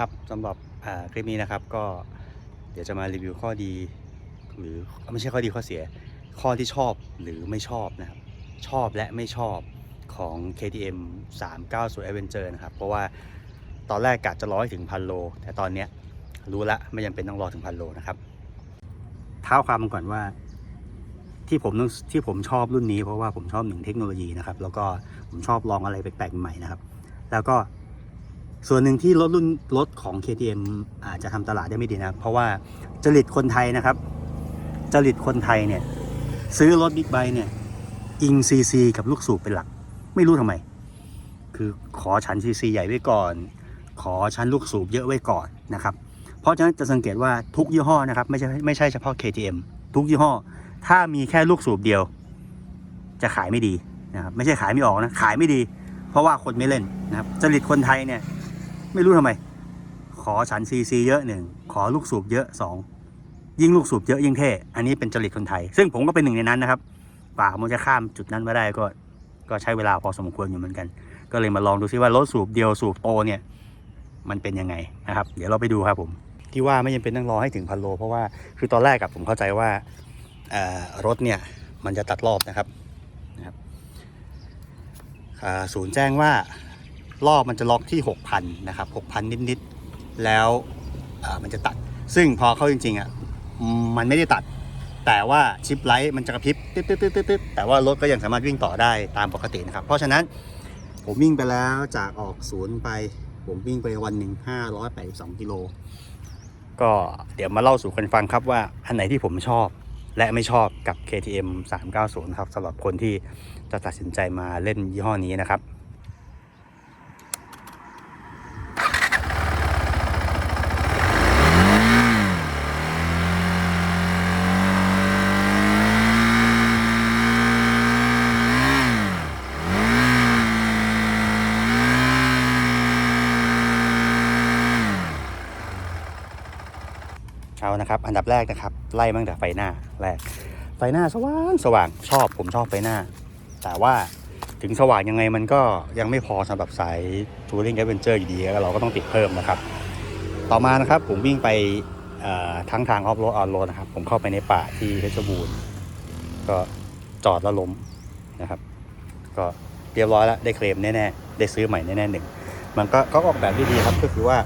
ครับสำหรับคลิปนี้นะครับก็เดี๋ยวจะมารีวิวข้อดี หรือไม่ใช่ข้อดีข้อเสีย ข้อที่ชอบหรือไม่ชอบนะครับ ชอบและไม่ชอบของ KTM 390 Adventure นะครับ เพราะว่าตอนแรกกะจะร้อยถึงพันโล แต่ตอนเนี้ยรู้ละไม่จำเป็นต้องรอถึงพันโลนะครับเท้าความก่อนว่าที่ผมต้องที่ผมชอบรุ่นนี้เพราะว่าผมชอบหนึ่งเทคโนโลยีนะครับ แล้วก็ผมชอบลองอะไรแปลกๆใหม่นะครับ แล้วก็ ส่วนหนึ่งที่รถรุ่นรถของ KTM อาจจะทำตลาดได้ไม่ดีนะ เพราะว่าจริตคนไทยนะครับ จริตคนไทยเนี่ย ซื้อรถบิ๊กไบค์เนี่ย อิงซีซีกับลูกสูบเป็นหลัก ไม่รู้ทำไม คือขอชั้นซีซีใหญ่ไว้ก่อน ขอชั้นลูกสูบเยอะไว้ก่อนนะครับ เพราะฉะนั้นจะสังเกตว่าทุกยี่ห้อนะครับ ไม่ใช่ไม่ใช่เฉพาะ KTM ทุกยี่ห้อ ถ้ามีแค่ลูกสูบเดียว จะขายไม่ดีนะครับไม่ใช่ขายไม่ออกนะขายไม่ดี เพราะว่าคนไม่เล่นนะครับจริตคนไทยเนี่ย ไม่รู้ทำไม ขอฉันซีซีเยอะหนึ่งขอลูกสูบเยอะสองยิ่งลูกสูบเยอะยิ่งเท่อันนี้เป็นจริตคนไทย ซึ่งผมก็เป็นหนึ่งในนั้นนะครับป่ามันจะข้ามจุดนั้นมาได้ก็ก็ใช้เวลาพอสมควรอยู่เหมือนกัน ก็เลยมาลองดูซิว่ารถสูบเดียวสูบโตเนี่ยมันเป็นยังไงนะครับ เดี๋ยวเราไปดูครับผมที่ว่าไม่จำเป็นต้องรอให้ถึงพันโล เพราะว่าคือตอนแรกกับผมเข้าใจว่ารถเนี่ยมันจะตัดรอบนะครับนะครับศูนย์แจ้งว่า รอบมันจะล็อกที่ 6,000 นะครับ 6,000 นิด ๆ แล้วมันจะตัด ซึ่งพอเข้าจริง ๆ อะ มันไม่ได้ตัด แต่ว่าชิปไลท์มันจะกระพริบตึ๊ดตึ๊ดตึ๊ดตึ๊ดแต่ว่ารถก็ยังสามารถวิ่งต่อได้ตามปกตินะครับ เพราะฉะนั้นผมวิ่งไปแล้วจากออกศูนย์ไป ผมวิ่งไปวันหนึ่ง582กิโล ก็เดี๋ยวมาเล่าสู่กันฟังครับว่าอันไหนที่ผมชอบและไม่ชอบกับ KTM 390 ครับสำหรับคนที่จะตัดสินใจมาเล่นยี่ห้อนี้นะครับ เอานะครับ อันดับแรกนะครับ ไล่มาตั้งแต่ไฟหน้าแรก ไฟหน้าสว่างสว่างชอบผมชอบไฟหน้า แต่ว่าถึงสว่างยังไงมันก็ยังไม่พอสำหรับสายทัวริงแอดเวนเจอร์อยู่ดีแล้วเราก็ต้องติดเพิ่มนะครับ ต่อมานะครับผมวิ่งไปทั้งทางออฟโรดออนโรดนะครับ ผมเข้าไปในป่าที่เพชรบูรณ์ก็จอดแล้วล้มนะครับ ก็เรียบร้อยแล้วได้เคลมแน่ๆได้ซื้อใหม่แน่ๆหนึ่งมันก็ก็ออกแบบที่ดีครับก็คือว่า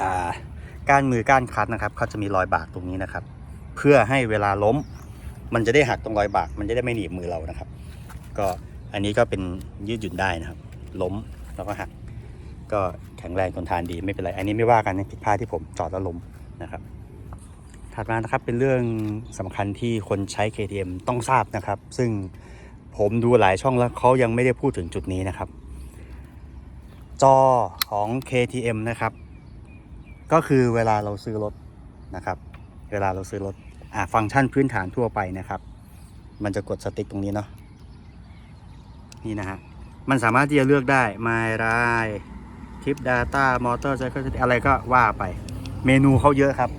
อ่า ก้านมือก้านคัดนะครับเขาจะมีรอยบากตรงนี้นะครับ เพื่อให้เวลาล้ม มันจะได้หักตรงรอยบาก มันจะได้ไม่หนีบมือเรานะครับ ก็อันนี้ก็เป็นยืดหยุ่นได้นะครับ ล้มแล้วก็หัก ก็แข็งแรงทนทานดีไม่เป็นไร อันนี้ไม่ว่ากันนะผิดพลาดที่ผมจอดแล้วล้มนะครับ ถัดมานะครับเป็นเรื่องสำคัญที่คนใช้ KTM ต้องทราบนะครับ ซึ่งผมดูหลายช่องแล้วเขายังไม่ได้พูดถึงจุดนี้นะครับ จอของ KTM นะครับ ก็คือเวลาเราซื้อรถนะครับ เวลาเราซื้อรถอ่าฟังก์ชันพื้นฐานทั่วไปนะครับ มันจะกดสติ๊กตรงนี้เนาะนี่นะฮะมันสามารถที่จะเลือกได้ My Ride Tip Data Motor Cycle อะไรก็ว่าไป เมนูเขาเยอะครับ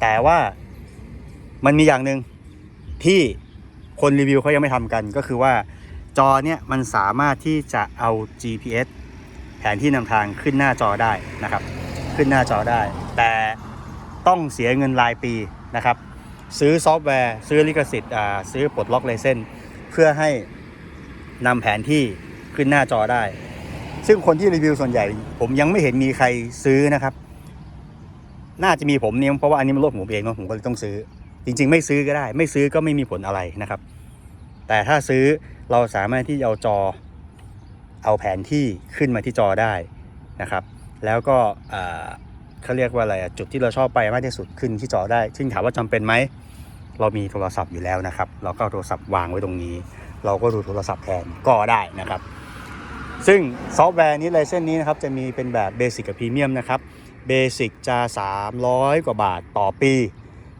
แต่ว่ามันมีอย่างหนึ่งที่คนรีวิวเขายังไม่ทำกันก็คือว่าจอเนี่ยมันสามารถที่จะเอา GPS แผนที่นำทางขึ้นหน้าจอได้นะครับ ขึ้นหน้าจอได้ แต่ต้องเสียเงินรายปีนะครับ ซื้อซอฟต์แวร์ซื้อลิขสิทธิ์อ่าซื้อปลดล็อกไลเซนเพื่อให้นำแผนที่ขึ้นหน้าจอได้ ซึ่งคนที่รีวิวส่วนใหญ่ ผมยังไม่เห็นมีใครซื้อนะครับ น่าจะมีผมเนี่ยเพราะว่าอันนี้มันรถผมเองเนาะผมก็เลยต้องซื้อ จริง ๆ ไม่ซื้อก็ได้ ไม่ซื้อก็ไม่มีผลอะไรนะครับ แต่ถ้าซื้อเราสามารถที่จะเอาจอ เอาแผนที่ขึ้นมาที่จอได้นะครับ แล้วก็เขาเรียกว่าอะไรจุดที่เราชอบไปมากที่สุดขึ้นที่จอได้ ซึ่งถามว่าจำเป็นไหม เรามีโทรศัพท์อยู่แล้วนะครับ เราก็โทรศัพท์วางไว้ตรงนี้ เราก็ดูโทรศัพท์แทนก็ได้นะครับ ซึ่งซอฟต์แวร์นี้ไลเซนนี้นะครับจะมีเป็นแบบเบสิกกับพรีเมียมนะครับเบสิกจะ 300 กว่าบาทต่อปี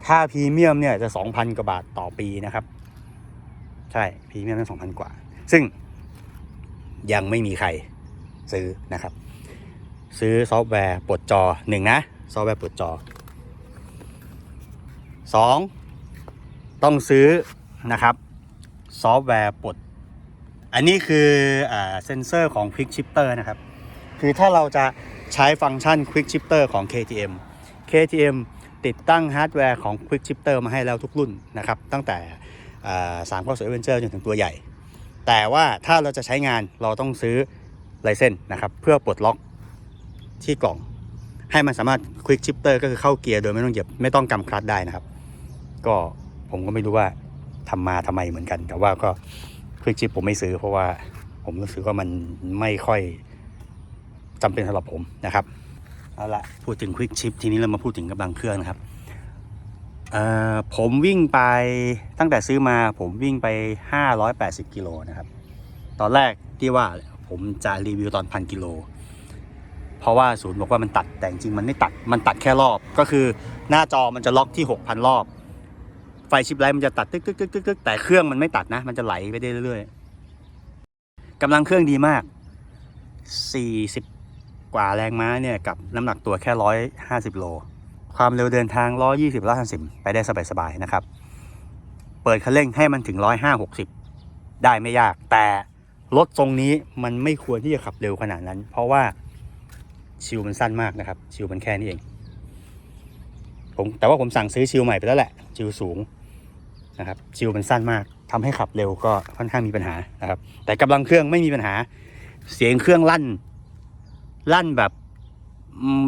ถ้าพรีเมียมเนี่ยจะ 2,000 กว่าบาทต่อปีนะครับ ใช่พรีเมียมนั้น2,000 กว่า ซึ่งยังไม่มีใครซื้อนะครับ ซื้อซอฟต์แวร์ปลดจอหนึ่งนะ ซอฟต์แวร์ปลดจอสองต้องซื้อนะครับซอฟต์แวร์ปลด อันนี้คืออเซนเซอร์ของ Quick Shifter นะครับ คือถ้าเราจะใช้ฟังก์ชัน Quick Shifter ของ KTM KTM ติดตั้งฮาร์ดแวร์ของ Quick Shifter มาให้แล้วทุกรุ่นนะครับ ตั้งแต่สามข้อสวยเวนเจอร์จนถึงตัวใหญ่ แต่ว่าถ้าเราจะใช้งานเราต้องซื้อไลเซนนะครับ เพื่อปลดล็อก ที่กล่อง ให้มันสามารถ Quick Shifter ก็คือเข้าเกียร์โดยไม่ต้องเหยียบไม่ต้องกำคลัตช์ได้นะครับ ก็ผมก็ไม่รู้ว่าทำมาทำไมเหมือนกัน แต่ว่าก็ Quick Shift ผมไม่ซื้อ เพราะว่าผมรู้สึกว่ามันไม่ค่อยจำเป็นสำหรับผมนะครับเอาละพูดถึง Quick Shift ทีนี้เรามาพูดถึงกำลังเครื่องนะครับผมวิ่งไปตั้งแต่ซื้อมาผมวิ่งไป 580 กิโลนะครับ ตอนแรกที่ว่าผมจะรีวิวตอนพันกิโล เพราะว่าศูนย์บอกว่ามันตัดแต่จริงมันไม่ตัดมันตัดแค่รอบ ก็คือหน้าจอมันจะล็อกที่ 6,000 รอบ ไฟชิปไลท์มันจะตัดตึกตึกตึกตึกตึกแต่เครื่องมันไม่ตัดนะ มันจะไหลไปได้เรื่อยๆกำลังเครื่องดีมาก 40 กว่าแรงม้าเนี่ยกับน้ำหนักตัวแค่ 150 โล ความเร็วเดินทาง 120 150ไปได้สบายๆนะครับ เปิดคันเร่งให้มันถึง105 60ได้ไม่ยากแต่รถทรงนี้มันไม่ควรที่จะขับเร็วขนาดนั้น เพราะว่า ชิวมันสั้นมากนะครับ ชิวมันแค่นี้เอง ผมแต่ว่าผมสั่งซื้อชิวใหม่ไปแล้วแหละ ชิวสูงนะครับ ชิวมันสั้นมากทำให้ขับเร็วก็ค่อนข้างมีปัญหานะครับ แต่กำลังเครื่องไม่มีปัญหา เสียงเครื่องลั่น ลั่นแบบ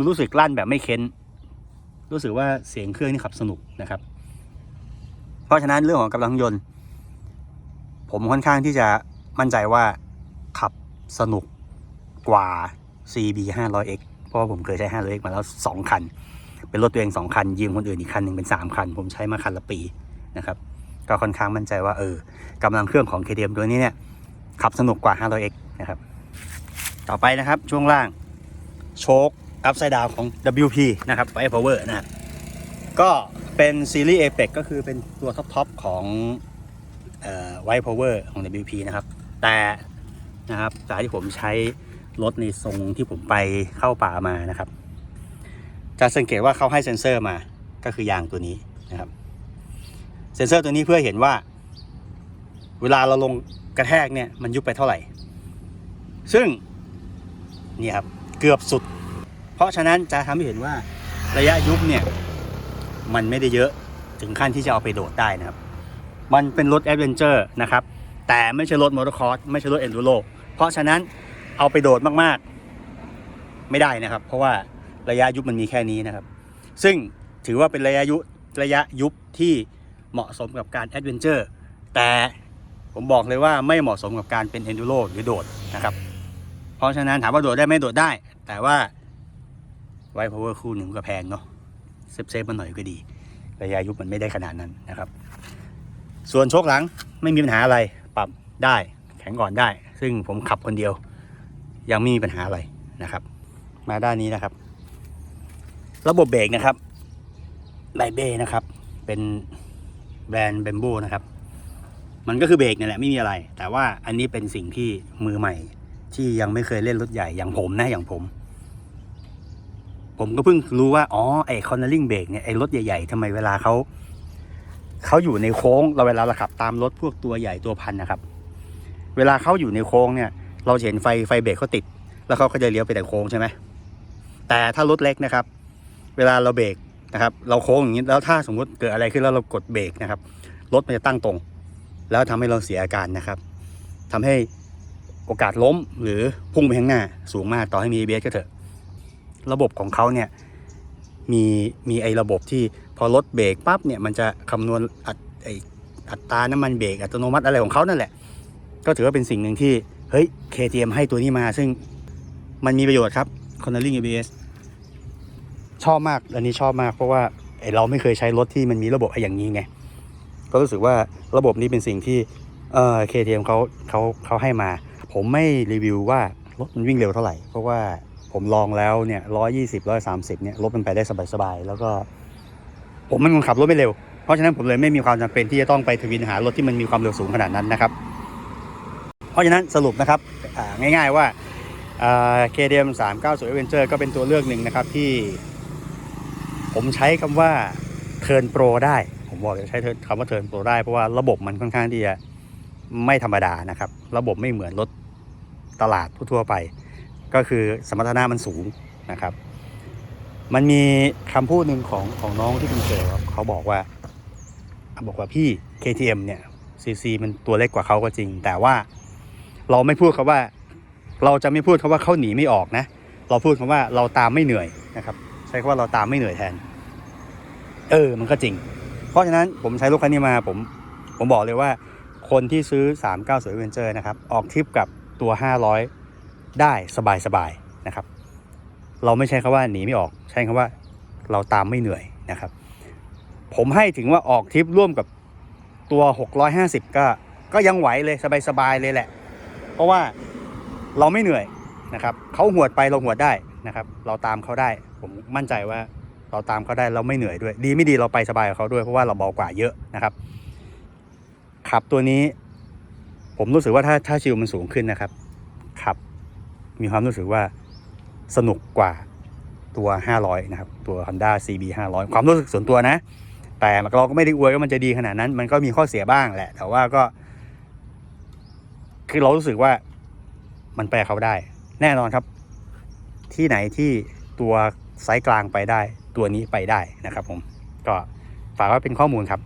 รู้สึกลั่นแบบไม่เค้น รู้สึกว่าเสียงเครื่องนี่ขับสนุกนะครับ เพราะฉะนั้นเรื่องของกำลังยนต์ ผมค่อนข้างที่จะมั่นใจว่าขับสนุกกว่า CB 500X เพราะว่าผมเคยใช้ 500X มาแล้ว 2 คัน เป็นรถตัวเอง 2 คัน ยืมคนอื่นอีกคันหนึ่งเป็น 3 คัน ผมใช้มาคันละปีนะครับก็ค่อนข้างมั่นใจว่าเออกำลังเครื่องของ KTM ตัวนี้เนี่ย ขับสนุกกว่า 500X นะครับ ต่อไปนะครับช่วงล่างโชคอัพไซด์ดาวของ WP นะครับไฟ Power นะฮะก็เป็นซีรีส์ Apex ก็คือเป็นตัวท็อปๆของไว Power ของ WP นะครับ แต่นะครับจากที่ผมใช้ รถในทรงที่ผมไปเข้าป่ามานะครับ จะสังเกตว่าเขาให้เซ็นเซอร์มาก็คือยางตัวนี้นะครับ เซ็นเซอร์ตัวนี้เพื่อเห็นว่า เวลาเราลงกระแทกเนี่ยมันยุบไปเท่าไหร่ ซึ่งนี่ครับเกือบสุด เพราะฉะนั้นจะทำให้เห็นว่าระยะยุบเนี่ยมันไม่ได้เยอะถึงขั้นที่จะเอาไปโดดได้นะครับ มันเป็นรถแอดเวนเจอร์นะครับ แต่ไม่ใช่รถมอเตอร์คอร์สไม่ใช่รถเอนดูโรเพราะฉะนั้น เอาไปโดดมากๆ ไม่ได้นะครับ เพราะว่าระยะยุบมันมีแค่นี้นะครับ ซึ่งถือว่าเป็นระยะยุระยะยุบที่เหมาะสมกับการแอดเวนเจอร์แต่ผมบอกเลยว่าไม่เหมาะสมกับการเป็นเอนดูโรหรือโดดนะครับ เพราะฉะนั้นถามว่าโดดได้ไหมโดดได้ แต่ว่าไวพาวเวอร์คู่หนึ่งก็แพงเนาะเซฟเซฟมันหน่อยก็ดี ระยะยุบมันไม่ได้ขนาดนั้นนะครับ ส่วนโชคหลังไม่มีปัญหาอะไรปรับได้แข็งก่อนได้ ซึ่งผมขับคนเดียว ยังไม่มีปัญหาอะไรนะครับ มาด้านนี้นะครับ ระบบเบรกนะครับไลเบ้นะครับ เป็นแบรนด์เบมโบนะครับ มันก็คือเบรกนี่แหละไม่มีอะไร แต่ว่าอันนี้เป็นสิ่งที่มือใหม่ ที่ยังไม่เคยเล่นรถใหญ่อย่างผมนะอย่างผม ผมก็เพิ่งรู้ว่าอ๋อไอคอนเนอร์ลิงเบรกเนี่ยไอรถใหญ่ๆทำไมเวลาเขาเขาอยู่ในโค้งเราเวลาเราขับตามรถพวกตัวใหญ่ตัวพันนะครับ เวลาเขาอยู่ในโค้งเนี่ย เราเห็นไฟไฟเบรกเขาติด แล้วเขาก็จะเลี้ยวไปแต่โค้งใช่ไหมแต่ถ้ารถเล็กนะครับ เวลาเราเบรกนะครับ เราโค้งอย่างนี้แล้วถ้าสมมติเกิดอะไรขึ้นแล้วเรากดเบรกนะครับรถมันจะตั้งตรง แล้วทำให้เราเสียอาการนะครับทำให้โอกาสล้มหรือพุ่งไปข้างหน้าสูงมากต่อให้มี ABS ก็เถอะ ระบบของเขาเนี่ยมีมีไอ้ระบบที่พอรถเบรกปั๊บเนี่ยมันจะคำนวณอัตไออัตราน้ำมันเบรกอัตโนมัติอะไรของเขานั่นแหละ ก็ถือว่าเป็นสิ่งหนึ่งที่ เฮ้ย KTM ให้ตัวนี้มาซึ่งมันมีประโยชน์ครับ Cornering ABS ชอบมาก อันนี้ชอบมากเพราะว่าไอเราไม่เคยใช้รถที่มันมีระบบไออย่างนี้ไง ก็รู้สึกว่าระบบนี้เป็นสิ่งที่เอ่อ KTM เขาเขาเขาให้มา ผมไม่รีวิวว่ารถมันวิ่งเร็วเท่าไหร่ เพราะว่าผมลองแล้วเนี่ยร้อยยี่สิบร้อยสามสิบเนี่ยรถมันไปได้สบายๆ แล้วก็ ผมมันคนขับรถไม่เร็ว เพราะฉะนั้นผมเลยไม่มีความจำเป็นที่จะต้องไปทวินหารถที่มันมีความเร็วสูงขนาดนั้นนะครับ เพราะฉะนั้นสรุปนะครับง่ายๆว่าอ่า KTM 390 Adventure ก็เป็นตัวเลือกหนึ่งนะครับที่ ผมใช้คำว่า Turn Pro ได้ ผมบอกเลยใช้คำว่า Turn Pro ได้เพราะว่าระบบมันค่อนข้างที่จะไม่ธรรมดานะครับ ระบบไม่เหมือนรถตลาดทั่วๆไป ก็คือสมรรถนะมันสูงนะครับ มันมีคำพูดหนึ่งของของน้องที่เป็นเซลล์เขาบอกว่าบอกว่าพี่ KTM เนี่ย CC มันตัวเล็กกว่าเขาก็จริง แต่ว่า เราไม่พูดคาว่า เราจะไม่พูดคาว่าเขาหนีไม่ออกนะ เราพูดคำว่าเราตามไม่เหนื่อยนะครับ ใช้คำว่าเราตามไม่เหนื่อยแทน เออ มันก็จริง เพราะฉะนั้นผมใช้รถคันนี้มาผม ผมบอกเลยว่า คนที่ซื้อ390 Adventure นะครับ ออกทริปกับตัว 500 ได้สบายๆนะครับ เราไม่ใช้คำว่าหนีไม่ออก ใช้คำว่าเราตามไม่เหนื่อยนะครับ ผมให้ถึงว่าออกทริปร่วมกับตัว 650 ก็ก็ยังไหวเลยสบายๆเลยแหละ เพราะว่าเราไม่เหนื่อยนะครับเขาหวดไปเราหวดได้นะครับ เราตามเขาได้ ผมมั่นใจว่าเราตามเขาได้เราไม่เหนื่อยด้วย ดีไม่ดีเราไปสบายกับเขาด้วยเพราะว่าเราเบากว่าเยอะนะครับขับตัวนี้ ผมรู้สึกว่าถ้าถ้าชิลมันสูงขึ้นนะครับขับ มีความรู้สึกว่าสนุกกว่าตัว 500 นะครับ ตัว Honda CB 500 ความรู้สึกส่วนตัวนะ แต่เราก็ไม่ได้อวยว่ามันจะดีขนาดนั้น มันก็มีข้อเสียบ้างแหละ แต่ว่าก็ คือเรารู้สึกว่ามันแปลเขาได้ แน่นอนครับ ที่ไหนที่ตัวไซส์กลางไปได้ ตัวนี้ไปได้นะครับผม ก็ฝากไว้เป็นข้อมูลครับ